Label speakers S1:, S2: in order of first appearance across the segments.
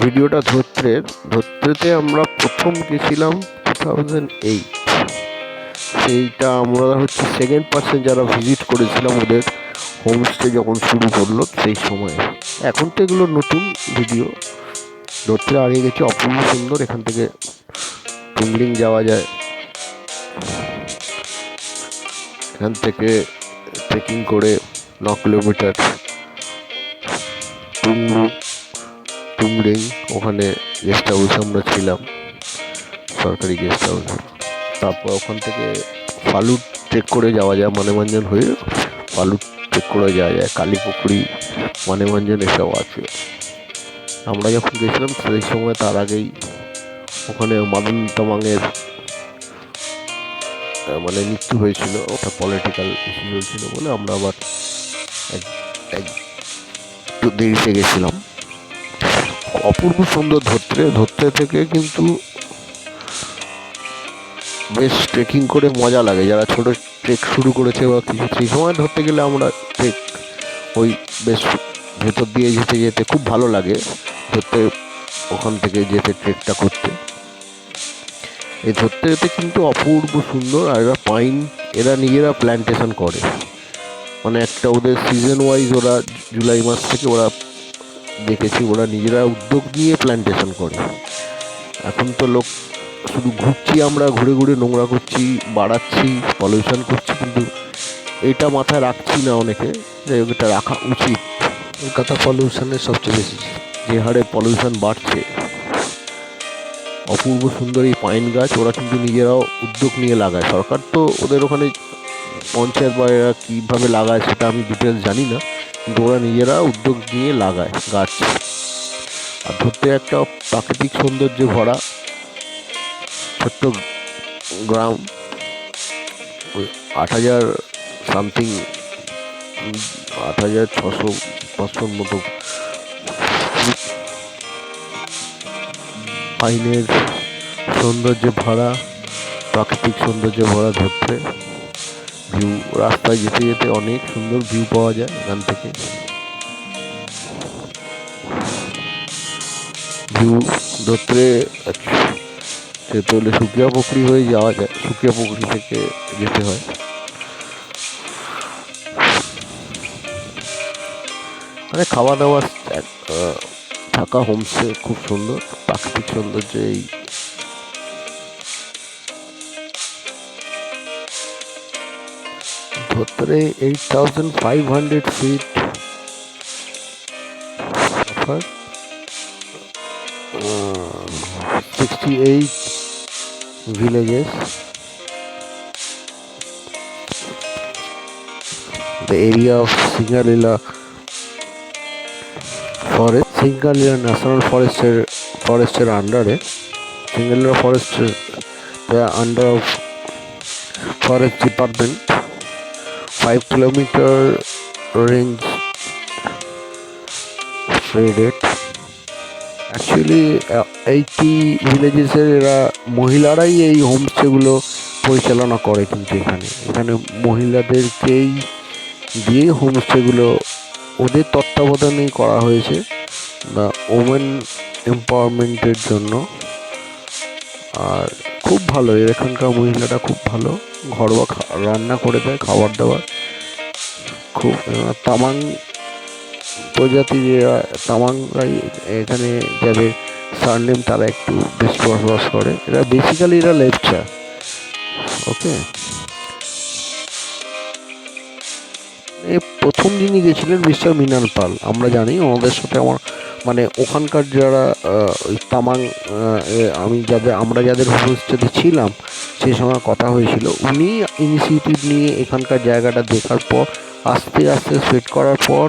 S1: ভিডিওটা ধরতে ধত্রেতে আমরা প্রথম গেছিলাম টু থাউজেন্ড এইট সেইটা আমরা হচ্ছে সেকেন্ড পার্সন যারা ভিজিট করেছিলাম ওদের হোমস্টে যখন শুরু করল সেই সময়। এখন তো এগুলো নতুন ভিডিও ধরতে আগে গেছি, অপূর্ব সুন্দর, এখান থেকে টুংলিং যাওয়া যায়। এখান থেকে ট্রেকিং করে ন কিলোমিটার টুংলু টুংলিং ওখানে গেস্ট হাউসে আমরা ছিলাম, সরকারি গেস্ট হাউসে তারপর ওখান থেকে ফালুট ট্রেক করে যাওয়া যায়, মানেমঞ্জন হয়ে ফালুট ট্রেক করে যাওয়া যায়, কালীপুকুরি, মানেমঞ্জন এসব আছে। আমরা যখন গেছিলাম, সেই সময় তার আগেই ওখানে মাদন তামাংয়ের মানে মৃত্যু হয়েছিল। ওটা পলিটিক্যাল ইস্যু হয়েছিল বলে আমরা আবার এক দেরিতে গেছিলাম। অপূর্ব সুন্দর ধরতে ধরতে থেকে কিন্তু বেশ ট্রেকিং করে মজা লাগে। যারা ছোট ট্রেক শুরু করেছে বা কিছু, সেই সময় ধরতে গেলে আমরা ট্রেক ওই বেশ ভেতর দিয়ে যেতে যেতে খুব ভালো লাগে ধরতে, ওখান থেকে যেতে ট্রেকটা করতে। এই ধরতে যেতে কিন্তু অপূর্ব সুন্দর আর এরা পাইন এরা নিজেরা প্ল্যান্টেশন করে। মানে একটা ওদের সিজন ওয়াইজ ওরা জুলাই মাস থেকে ওরা দেখেছি, ওরা নিজেরা উদ্যোগ নিয়ে প্ল্যান্টেশন করে। এখন তো লোক শুধু ঘুরছি আমরা, ঘুরে ঘুরে নোংরা করছি, বাড়াচ্ছি পলিউশন করছি, কিন্তু এটা মাথায় রাখছি না অনেকে। যাই হোক, এটা রাখা উচিত। কলকাতা পলিউশনের সবচেয়ে বেশি যে হারে পলিউশন বাড়ছে। অপূর্ব সুন্দর এই পাইন গাছ, ওরা কিন্তু নিজেরাও উদ্যোগ নিয়ে লাগায়। সরকার তো ওদের ওখানে পঞ্চায়েত বা এরা কীভাবে লাগায় সেটা আমি ডিটেলস জানি না। ওরা নিজেরা উদ্যোগ নিয়ে লাগায় গাছ। আর ধরতে একটা প্রাকৃতিক সৌন্দর্যে ভরা ছোট্ট গ্রাম আট হাজার সামথিং আট হাজার ছশো পাঁচশোর মতো পাইনের সৌন্দর্যে ভরা, প্রাকৃতিক সৌন্দর্যে ভরা ধরতে ভিউ রাস্তায় যেতে যেতে অনেক সুন্দর ভিউ পাওয়া যায় এখান থেকে। ভিউ ধরতে যেতে হলে সুকিয়া পুকুরি হয়ে যাওয়া যায় সুকিয়া পুকুরি থেকে যেতে হয়। মানে খাওয়া দাওয়া থাকা হোমস্টে খুব সুন্দর, প্রাকৃতিক সৌন্দর্য এই ধরতে eight thousand five hundred feet sixty eight villages. The area of Singalila forest, Singalila National Forester ফরেস্টের আন্ডারে সিঙ্গালিলা ফরেস্টের under of forest department five kilometre range spreaded actually eighty ভিলেজেসের এরা মহিলারাই এই হোমস্টেগুলো পরিচালনা করে কিন্তু এখানে। এখানে মহিলাদেরকেই দিয়ে হোমস্টেগুলো ওদের তত্ত্বাবধানেই করা হয়েছে বা ওমেন এম্পাওয়ারমেন্টের জন্য। আর খুব ভালো, এখানকার মহিলারা খুব ভালো। ঘরোয়া রান্না করে দেয়, খাবার দাবার। খুব তামাং প্রজাতির তামাংরাই এখানে যাদের সারনেম তারা একটু বেশি বসবাস করে। এরা বেসিক্যালি এরা লেপচা ওকে প্রথম যিনি গেছিলেন মিস্টার মিনাল পাল, আমরা জানি ওনাদের সাথে আমার মানে ওখানকার যারা ওই তামাং আমি যাদের, আমরা যাদের হোমস্টেতে ছিলাম, সেই সময় কথা হয়েছিল। উনি ইনিশিয়েটিভ নিয়ে এখানকার জায়গাটা দেখার পর আস্তে আস্তে সেট করার পর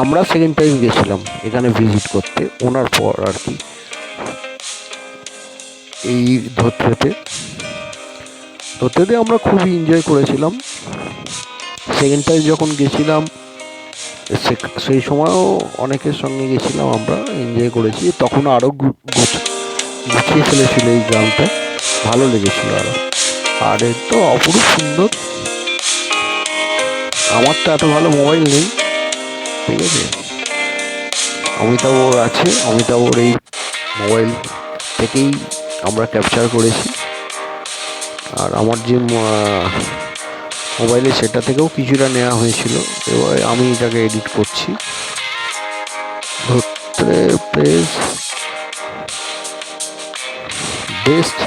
S1: আমরা সেকেন্ড টাইম গেছিলাম এখানে ভিজিট করতে। ওনার পর আর কি। এই ধরতেতে ধরতেতে আমরা খুবই এনজয় করেছিলাম। সেকেন্ড টাইম যখন গেছিলাম সেই সময়ও অনেকের সঙ্গে গেছিলাম আমরা এনজয় করেছি। তখন আরও গুছিয়ে ফেলেছিল এই গ্রামটা। ভালো লেগেছিল আরও আর এর তো অপরূপ সুন্দর আমার তো এত ভালো মোবাইল নেই, ঠিক আছে? অমিতাভর আছে, অমিতাভর এই মোবাইল থেকেই আমরা ক্যাপচার করেছি। আর আমার যে মোবাইলে সেটা থেকেও কিছুটা নেওয়া হয়েছিল, এবার আমি এটাকে এডিট করছি। ধরতে press best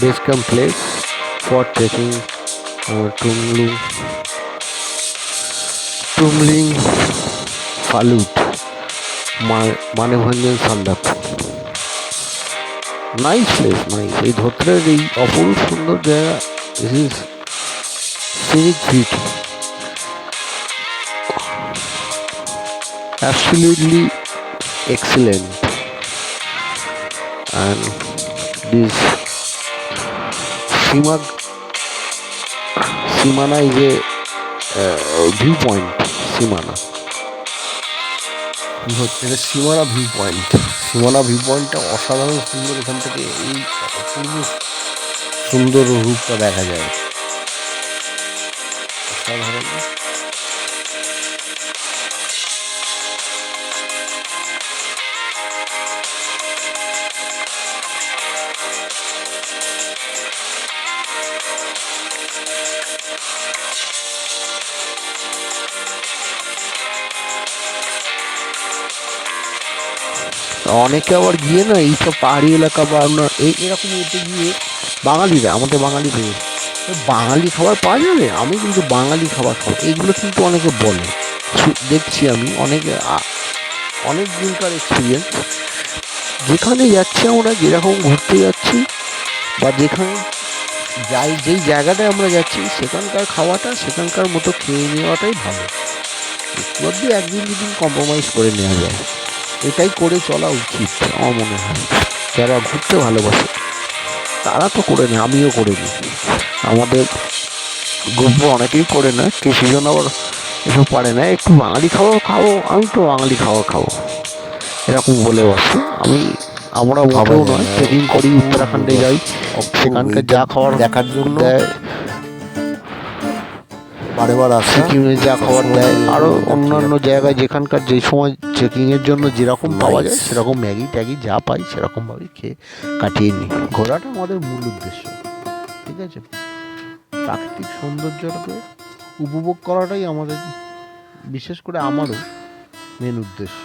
S1: base camp place for trekking uh, Tumling Tumling Falut Manebhanjan Sandakphu nice place nice এই ধোত্রের এই অপরূপ সুন্দর জায়গা this is scenic beauty absolutely excellent and this Simag সীমানায় যে ভিউ পয়েন্ট
S2: সীমানা। হচ্ছে? এটা সীমানা ভিউ পয়েন্ট সীমানা ভিউ পয়েন্টটা অসাধারণ সুন্দর এখান থেকে এই সুন্দর রূপটা দেখা যায়। অসাধারণ।
S1: অনেকে আবার গিয়ে না এইসব পাহাড়ি এলাকা বা আপনার এই এরকম এতে গিয়ে বাঙালিরা আমাদের বাঙালিদের "এ, বাঙালি খাবার পাওয়া যাবে? আমি কিন্তু বাঙালি খাবার খাব। এইগুলো কিন্তু অনেকে বলে। দেখছি আমি অনেকে অনেক দিনকার এক্সপিরিয়েন্স যেখানে যাচ্ছি আমরা যেরকম ঘুরতে যাচ্ছি বা যেখানে যাই যেই জায়গাটায় আমরা যাচ্ছি সেখানকার খাওয়াটা সেখানকার মতো খেয়ে নেওয়াটাই ভালো। অব্দি একদিন দুদিন কম্প্রোমাইজ করে নেওয়া যায়। এটাই করে চলা উচিত আমার মনে হয়। যারা ঘুরতে ভালোবাসে তারা তো করে নেয় আমিও করে নিই। আমাদের গ্রুপে অনেকেই করে না কিছু জন আবার এসব পারে না। একটু বাঙালি খাবার খাব আমি তো বাঙালি খাবার খাব এরকম বলে বসে। আমি আমরা মোটেও নয় ট্রেকিং করি উত্তরাখণ্ডে যাই। সেখানকার যা খাবার
S2: দেখার জন্য
S1: দেয়
S2: আসে বার আসা
S1: সিকিমে যা খাবার দেয় আরও অন্যান্য জায়গায় যেখানকার যে সময় চেকিংয়ের জন্য যেরকম পাওয়া যায় সেরকম ম্যাগি ট্যাগি যা পাই সেরকমভাবে খেয়ে কাটিয়ে নিই। ঘোরাটা আমাদের মূল উদ্দেশ্য ঠিক আছে? প্রাকৃতিক সৌন্দর্যটাকে উপভোগ করাটাই আমাদের বিশেষ করে আমারও মেন উদ্দেশ্য।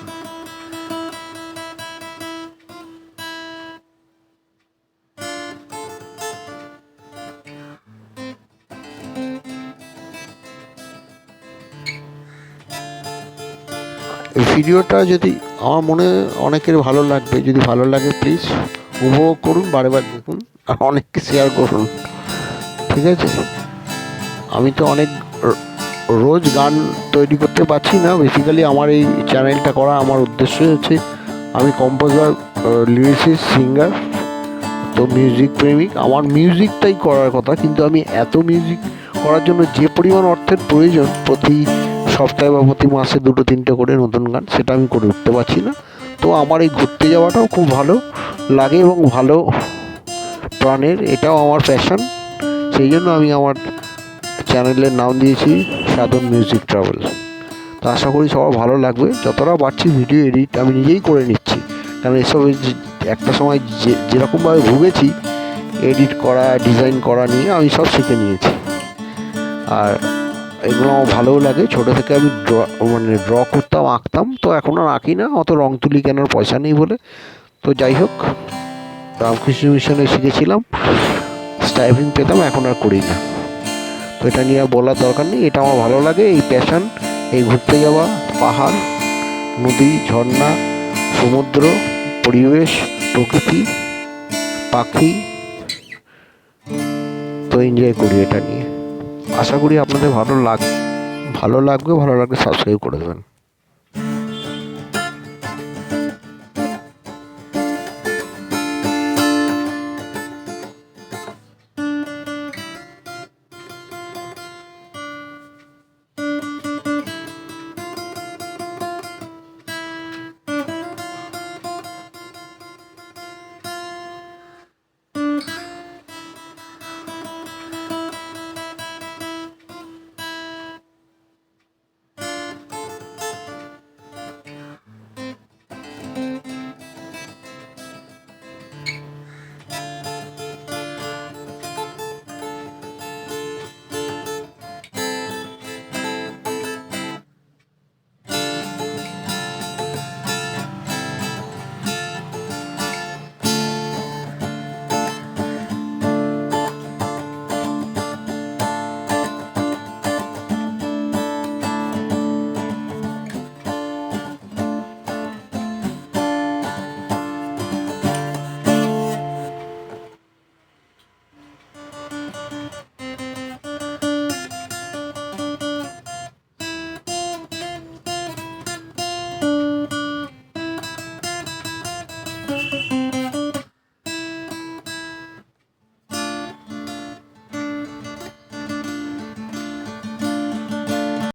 S1: ভিডিওটা যদি আমার মনে অনেকের ভালো লাগবে, যদি ভালো লাগে প্লিজ উপভোগ করুন, বারে বার দেখুন, আর অনেককে শেয়ার করুন, ঠিক আছে? আমি তো অনেক রোজ গান তৈরি করতে পারছি না বেসিক্যালি আমার এই চ্যানেলটা করা আমার উদ্দেশ্য হচ্ছে, আমি কম্পোজার লিরিসিস সিঙ্গার তো মিউজিক প্রেমিক। আমার মিউজিকটাই করার কথা, কিন্তু আমি এত মিউজিক করার জন্য যে পরিমাণ অর্থের প্রয়োজন প্রতি সপ্তাহে বা প্রতি মাসে দুটো, তিনটে করে নতুন গান, সেটা আমি করে উঠতে পারছি না। তো আমার এই ঘুরতে যাওয়াটাও খুব ভালো লাগে এবং ভালো প্রাণের, এটাও আমার প্যাশন সেই জন্য আমি আমার চ্যানেলের নাম দিয়েছি সাধন মিউজিক ট্রাভেল তো আশা করি সবার ভালো লাগবে। যতটা পারছি ভিডিও এডিট আমি নিজেই করে নিচ্ছি। কারণ এসব একটা সময় যে, যেরকমভাবে ভুগেছি এডিট করা ডিজাইন করা নিয়ে আমি সব শিখে নিয়েছি। আর এগুলো আমার ভালোও লাগে। ছোটো থেকে আমি ড্র মানে ড্র করতাম, আঁকতাম। তো এখন আর আঁকি না, অত রং তুলি কেনার পয়সা নেই বলে। তো যাই হোক, রামকৃষ্ণ মিশনে শিখেছিলাম। স্টাইপিং পেতাম, এখন আর করি না। তো এটা নিয়ে বলার দরকার নেই। এটা আমার ভালো লাগে, এই প্যাশন এই ঘুরতে যাওয়া, পাহাড়, নদী, ঝর্ণা, সমুদ্র, পরিবেশ, প্রকৃতি, পাখি। তো এনজয় করি এটা নিয়ে। আশা করি আপনাদের ভালো লাগ ভালো লাগবে ভালো লাগলে সাবস্ক্রাইব করে দেবেন।